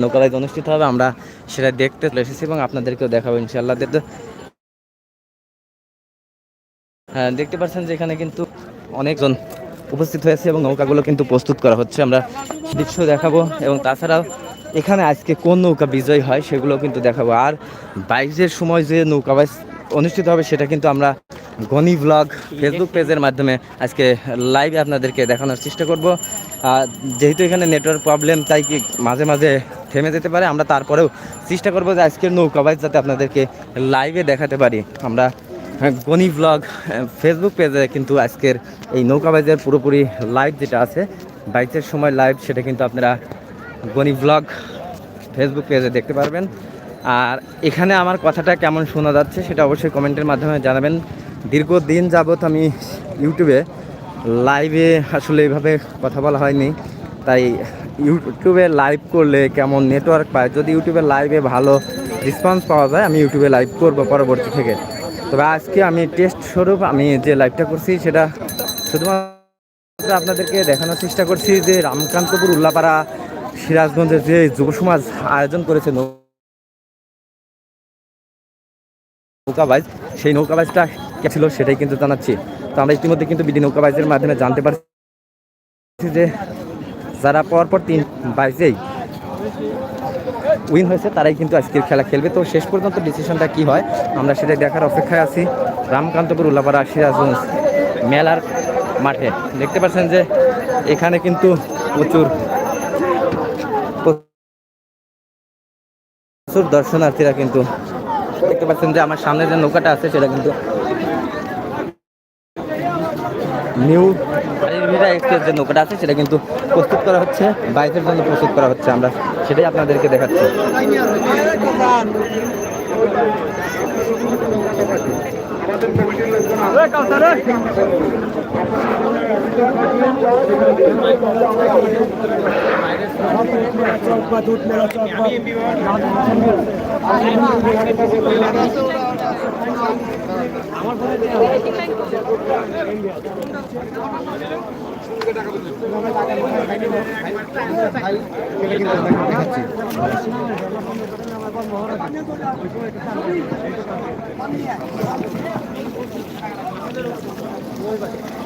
নৌকা অনুষ্ঠিত হবে, আমরা সেটা দেখতে চলে এসেছি এবং আপনাদেরকেও দেখাবো ইনশাল্লাহ হ্যাঁ দেখতে পাচ্ছেন যে এখানে কিন্তু অনেকজন উপস্থিত হয়েছে এবং নৌকাগুলো কিন্তু প্রস্তুত করা হচ্ছে, আমরা দৃশ্য দেখাবো এবং তাছাড়াও এখানে আজকে কোন নৌকা বিজয় হয় সেগুলো কিন্তু দেখাবো। আর বাইশের সময় যে নৌকা অনুষ্ঠিত হবে সেটা কিন্তু আমরা গনি ব্লগ ফেসবুক পেজের মাধ্যমে আজকে লাইভে আপনাদেরকে দেখানোর চেষ্টা করব। যেহেতু এখানে নেটওয়ার্ক প্রবলেম তাই কি মাঝে মাঝে থেমে যেতে পারে আমরা তারপরেও চেষ্টা করব যে আজকের নৌকা বাইজ যাতে আপনাদেরকে লাইভে দেখাতে পারি। আমরা হ্যাঁ, গনি ব্লগ ফেসবুক পেজে কিন্তু আজকের এই নৌকা বাইজের পুরোপুরি লাইভ যেটা আছে বাইচের সময় লাইভ সেটা কিন্তু আপনারা গনি ব্লগ ফেসবুক পেজে দেখতে পারবেন। আর এখানে আমার কথাটা কেমন শোনা যাচ্ছে সেটা অবশ্যই কমেন্টের মাধ্যমে জানাবেন। দীর্ঘদিন যাবৎ আমি ইউটিউবে লাইভে আসলে এইভাবে কথা বলা হয়নি। তাই ইউটিউবে লাইভ করলে কেমন নেটওয়ার্ক পায়? যদি ইউটিউবে লাইভে ভালো রেসপন্স পাওয়া যায়, আমি ইউটিউবে লাইভ করব পরবর্তী থেকে। তবে আজকে আমি টেস্ট স্বরূপ আমি যে লাইভটা করছি, সেটা শুধুমাত্র আপনাদেরকে দেখানোর চেষ্টা করছি যে রামকান্তপুর উল্লাপাড়া সিরাজগঞ্জের যে যুব সমাজ আয়োজন করেছে নৌকাবাজ সেই নৌকাবাজটা কে ছিল সেটাই কিন্তু জানাচ্ছি। তো আমরা ইতিমধ্যে কিন্তু বিধি নৌকাবাজের মাধ্যমে জানতে পারছি যে যারা পরপর তিন বাইজেই উইন হয়েছে, তারাই কিন্তু আজকের খেলা খেলবে। তো শেষ পর্যন্ত ডিসিশনটা কি হয়, আমরা সেটাই দেখার অপেক্ষায় আছি। রামকান্তপুর উল্লাপাড়া সিরাজগঞ্জ মেলার মাঠে। দেখতে পাচ্ছেন যে এখানে কিন্তু প্রচুর প্রচুর দর্শনার্থীরা কিন্তু দেখতে পাচ্ছেন যে আমার সামনে যে নৌকাটা আছে, সেটা কিন্তু নিউ এক্সপ্রেস যে নৌকাটা আছে, সেটা কিন্তু প্রস্তুত করা হচ্ছে বাইকের জন্য প্রস্তুত করা হচ্ছে আমরা। সেটাই আপনাদেরকে দেখাচ্ছি। আমার あっ。